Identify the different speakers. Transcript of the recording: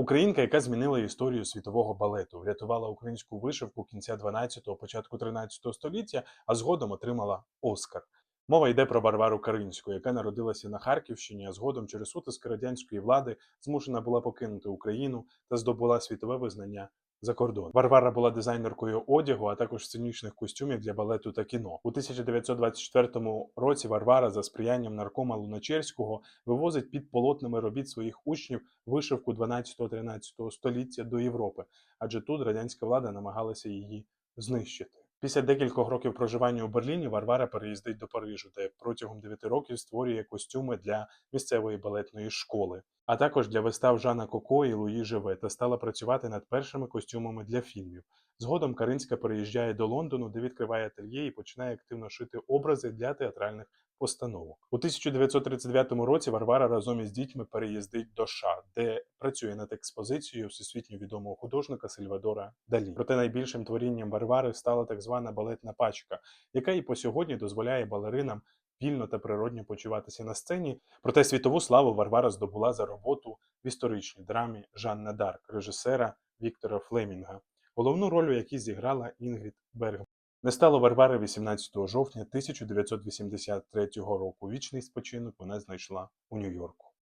Speaker 1: Українка, яка змінила історію світового балету, врятувала українську вишивку кінця 12-го, початку 13-го століття, а згодом отримала Оскар. Мова йде про Варвару Каринську, яка народилася на Харківщині, а згодом через утиски радянської влади змушена була покинути Україну та здобула світове визнання за кордон. Варвара була дизайнеркою одягу, а також сценічних костюмів для балету та кіно. У 1924 році Варвара за сприянням наркома Луначерського вивозить під полотнами робіт своїх учнів вишивку 12-13 століття до Європи, адже тут радянська влада намагалася її знищити. Після декількох років проживання у Берліні Варвара переїздить до Парижу, де протягом 9 років створює костюми для місцевої балетної школи, а також для вистав Жана Коко і Луї Живе та стала працювати над першими костюмами для фільмів. Згодом Каринська переїжджає до Лондону, де відкриває ательє і починає активно шити образи для театральних постановок. У 1939 році Варвара разом із дітьми переїздить до США, де працює над експозицією всесвітньо відомого художника Сальвадора Далі. Проте найбільшим творінням Варвари стала так звана балетна пачка, яка і по сьогодні дозволяє балеринам вільно та природньо почуватися на сцені. Проте світову славу Варвара здобула за роботу в історичній драмі Жанна Дарк, режисера Віктора Флемінга, головну роль у зіграла Інгрід Бергман. Не стало Варвари 18 жовтня 1983 року. Вічний спочинок вона знайшла у Нью-Йорку.